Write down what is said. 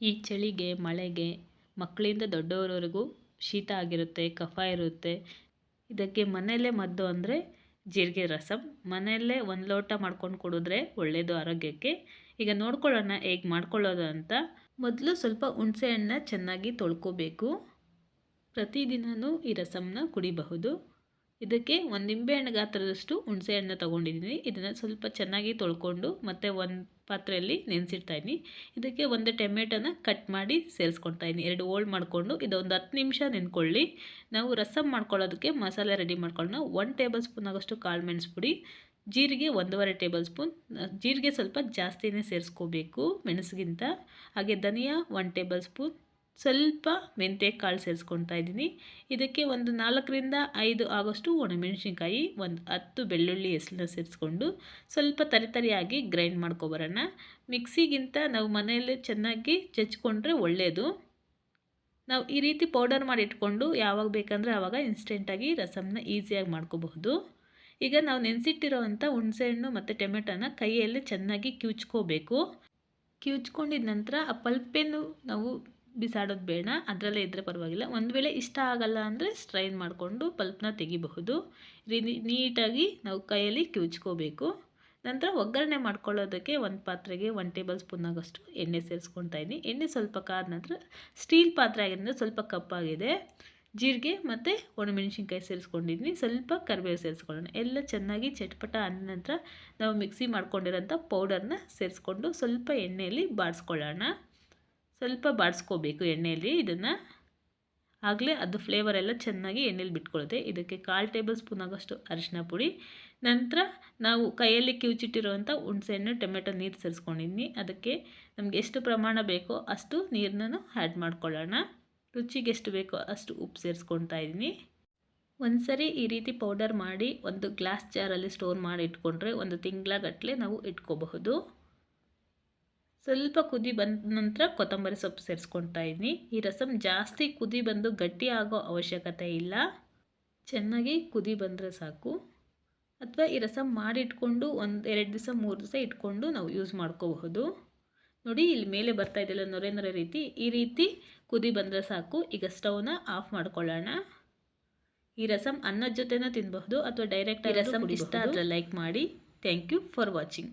ಈ ಚಳಿಗೆ, ಮಳೆಗೆ ಮಕ್ಕಳಿಂದ ದೊಡ್ಡವರವರೆಗೂ ಶೀತ ಆಗಿರುತ್ತೆ, ಕಫ ಇರುತ್ತೆ. ಇದಕ್ಕೆ ಮನೆಯಲ್ಲೇ ಮದ್ದು ಅಂದರೆ ಜೀರಿಗೆ ರಸಂ. ಮನೆಯಲ್ಲೇ ಒಂದು ಲೋಟ ಮಾಡ್ಕೊಂಡು ಕುಡಿದ್ರೆ ಒಳ್ಳೆಯದು ಆರೋಗ್ಯಕ್ಕೆ. ಈಗ ನೋಡ್ಕೊಳ್ಳೋಣ ಹೇಗೆ ಮಾಡ್ಕೊಳ್ಳೋದು ಅಂತ. ಮೊದಲು ಸ್ವಲ್ಪ ಹುಣಸೆ ಹಣ್ಣನ್ನ ಚೆನ್ನಾಗಿ ತೊಳ್ಕೊಬೇಕು. ಪ್ರತಿದಿನವೂ ಈ ರಸಂನ ಕುಡಿಬಹುದು. ಇದಕ್ಕೆ ಒಂದು ನಿಂಬೆಹಣ್ಣು ಗಾತ್ರದಷ್ಟು ಹುಣಸೆ ಹಣ್ಣು ತೊಗೊಂಡಿದ್ದೀನಿ. ಇದನ್ನು ಸ್ವಲ್ಪ ಚೆನ್ನಾಗಿ ತೊಳ್ಕೊಂಡು ಮತ್ತು ಒಂದು ಪಾತ್ರೆಯಲ್ಲಿ ನೆನೆಸಿಡ್ತಾ ಇದ್ದೀನಿ. ಇದಕ್ಕೆ ಒಂದು ಟೊಮೆಟೊನ ಕಟ್ ಮಾಡಿ ಇದ್ದೀನಿ. ಎರಡು ಓಲ್ಡ್ ಮಾಡಿಕೊಂಡು ಇದೊಂದು ಹತ್ತು ನಿಮಿಷ ನೆನ್ಕೊಳ್ಳಿ. ನಾವು ರಸಮ್ ಮಾಡ್ಕೊಳ್ಳೋದಕ್ಕೆ ಮಸಾಲೆ ರೆಡಿ ಮಾಡ್ಕೊಳ್ಳೋಣ. ಒನ್ ಟೇಬಲ್ ಸ್ಪೂನ್ ಆಗೋಷ್ಟು ಕಾಳು ಮೆಣಸು ಪುಡಿ ಜೀರಿಗೆ ಒಂದೂವರೆ ಟೇಬಲ್ ಸ್ಪೂನ್, ಜೀರಿಗೆ ಸ್ವಲ್ಪ ಜಾಸ್ತಿನೇ ಸೇರಿಸ್ಕೋಬೇಕು ಮೆಣಸಿಗಿಂತ. ಹಾಗೆ ಧನಿಯಾ ಒನ್ ಟೇಬಲ್ ಸ್ಪೂನ್ ಸ್ವಲ್ಪ ಕಾಳು ಸೇರಿಸ್ಕೊಳ್ತಾ ಇದ್ದೀನಿ. ಇದಕ್ಕೆ ಒಂದು ನಾಲ್ಕರಿಂದ ಐದು ಆಗೋಷ್ಟು ಒಣಮೆಣಸಿನ್ಕಾಯಿ, ಒಂದು ಹತ್ತು ಬೆಳ್ಳುಳ್ಳಿ ಹೆಸರನ್ನ ಸೇರಿಸ್ಕೊಂಡು ಸ್ವಲ್ಪ ತರಿತರಿಯಾಗಿ ಗ್ರೈಂಡ್ ಮಾಡ್ಕೊಬರೋಣ. ಮಿಕ್ಸಿಗಿಂತ ನಾವು ಮನೆಯಲ್ಲೇ ಚೆನ್ನಾಗಿ ಜಜ್ಕೊಂಡ್ರೆ ಒಳ್ಳೆಯದು ನಾವು ಈ ರೀತಿ ಪೌಡರ್ ಮಾಡಿ ಇಟ್ಕೊಂಡು ಯಾವಾಗ ಬೇಕಂದರೆ ಆವಾಗ ಇನ್ಸ್ಟೆಂಟಾಗಿ ರಸಮ್ನ ಈಸಿಯಾಗಿ ಮಾಡ್ಕೋಬಹುದು. ಈಗ ನಾವು ನೆನೆಸಿಟ್ಟಿರೋವಂಥ ಹುಣಸೆಹಣ್ಣು ಮತ್ತು ಟೊಮೆಟೊನ ಕೈಯಲ್ಲಿ ಚೆನ್ನಾಗಿ ಕಿವುಚ್ಕೋಬೇಕು ಕಿವುಚ್ಕೊಂಡಿದ ನಂತರ ಆ ಪಲ್ಪೇನು ನಾವು ಬಿಸಾಡೋದು ಬೇಡ, ಅದರಲ್ಲೇ ಇದ್ದರೆ ಪರವಾಗಿಲ್ಲ. ಒಂದು ವೇಳೆ ಇಷ್ಟ ಆಗಲ್ಲ ಅಂದರೆ ಸ್ಟ್ರೈನ್ ಮಾಡಿಕೊಂಡು ಪಲ್ಪ್ನ ತೆಗಿಬಹುದು. ನೀಟಾಗಿ ನಾವು ಕೈಯಲ್ಲಿ ಕಿವುಚ್ಕೋಬೇಕು ನಂತರ ಒಗ್ಗರಣೆ ಮಾಡ್ಕೊಳ್ಳೋದಕ್ಕೆ ಒಂದು ಪಾತ್ರೆಗೆ ಒನ್ ಟೇಬಲ್ ಸ್ಪೂನ್ ಆಗೋಷ್ಟು ಎಣ್ಣೆ ಸೇರಿಸ್ಕೊಳ್ತಾ ಇದ್ದೀನಿ. ಎಣ್ಣೆ ಸ್ವಲ್ಪ ಕಾದ ನಂತರ ಸ್ಟೀಲ್ ಪಾತ್ರೆ ಆಗಿದ್ದರಿಂದ ಸ್ವಲ್ಪ ಕಪ್ಪಾಗಿದೆ. ಜೀರಿಗೆ ಮತ್ತು ಒಣಮೆಣಸಿನ್ಕಾಯಿ ಸೇರಿಸ್ಕೊಂಡಿದ್ದೀನಿ. ಸ್ವಲ್ಪ ಕರಿಬೇವು ಸೇರಿಸ್ಕೊಳ್ಳೋಣ. ಎಲ್ಲ ಚೆನ್ನಾಗಿ ಚಟ್ಪಟ ಅಂದ ನಂತರ ನಾವು ಮಿಕ್ಸಿ ಮಾಡ್ಕೊಂಡಿರೋಂಥ ಪೌಡರ್ನ ಸೇರಿಸ್ಕೊಂಡು ಸ್ವಲ್ಪ ಎಣ್ಣೆಯಲ್ಲಿ ಬಾಡಿಸ್ಕೊಳ್ಳೋಣ ಸ್ವಲ್ಪ ಬಾಡಿಸ್ಕೋಬೇಕು ಎಣ್ಣೆಯಲ್ಲಿ ಇದನ್ನು. ಆಗಲೇ ಅದು ಫ್ಲೇವರ್ ಎಲ್ಲ ಚೆನ್ನಾಗಿ ಎಣ್ಣೆಲಿ ಬಿಟ್ಕೊಳ್ಳುತ್ತೆ ಇದಕ್ಕೆ ಕಾಲು ಟೇಬಲ್ ಸ್ಪೂನ್ ಆಗೋಷ್ಟು ಅರಿಶಿನ ಪುಡಿ. ನಂತರ ನಾವು ಕೈಯಲ್ಲಿ ಕಿವುಚಿಟ್ಟಿರುವಂಥ ಹುಣಸೆಹಣ್ಣು, ಟೊಮೆಟೊ ನೀರು ಸೇರಿಸ್ಕೊಂಡಿದ್ದೀನಿ ಅದಕ್ಕೆ ನಮಗೆ ಎಷ್ಟು ಪ್ರಮಾಣ ಬೇಕೋ ಅಷ್ಟು ನೀರನ್ನು ಆ್ಯಡ್ ಮಾಡ್ಕೊಳ್ಳೋಣ. ರುಚಿಗೆ ಎಷ್ಟು ಬೇಕೋ ಅಷ್ಟು ಉಪ್ಪು ಸೇರಿಸ್ಕೊಳ್ತಾ ಇದ್ದೀನಿ. ಒಂದು ಸರಿ ಈ ರೀತಿ ಪೌಡರ್ ಮಾಡಿ ಒಂದು ಗ್ಲಾಸ್ ಜಾರಲ್ಲಿ ಸ್ಟೋರ್ ಮಾಡಿ ಇಟ್ಕೊಂಡ್ರೆ ಒಂದು ತಿಂಗಳ ನಾವು ಇಟ್ಕೋಬಹುದು. ಸ್ವಲ್ಪ ಕುದಿ ಬಂದ ನಂತರ ಕೊತ್ತಂಬರಿ ಸೊಪ್ಪು ಸೇರಿಸ್ಕೊಳ್ತಾ ಇದ್ದೀನಿ ಈ ರಸಮ್ ಜಾಸ್ತಿ ಕುದಿ ಬಂದು ಗಟ್ಟಿ ಆಗೋ ಅವಶ್ಯಕತೆ ಇಲ್ಲ. ಚೆನ್ನಾಗಿ ಕುದಿ ಬಂದರೆ ಸಾಕು. ಅಥವಾ ಈ ರಸಮ್ ಮಾಡಿಟ್ಕೊಂಡು ಒಂದು ಎರಡು ದಿವಸ ಮೂರು ದಿವಸ ಇಟ್ಕೊಂಡು ನಾವು ಯೂಸ್ ಮಾಡ್ಕೋಬಹುದು. ನೋಡಿ ಇಲ್ಲಿ ಮೇಲೆ ಬರ್ತಾ ಇದೆಯಲ್ಲ ನೊರೆ ನೊರೆ ರೀತಿ. ಈ ರೀತಿ ಕುದಿ ಬಂದರೆ ಸಾಕು. ಈಗ ಸ್ಟವ್ನ ಆಫ್ ಮಾಡ್ಕೊಳ್ಳೋಣ. ಈ ರಸಮ್ ಅನ್ನದ ಜೊತೆನ ತಿನ್ನಬಹುದು ಅಥವಾ ಡೈರೆಕ್ಟ್ ಈ ರಸಮ್ ಇಷ್ಟ ಆದರೆ ಲೈಕ್ ಮಾಡಿ. Thank you for watching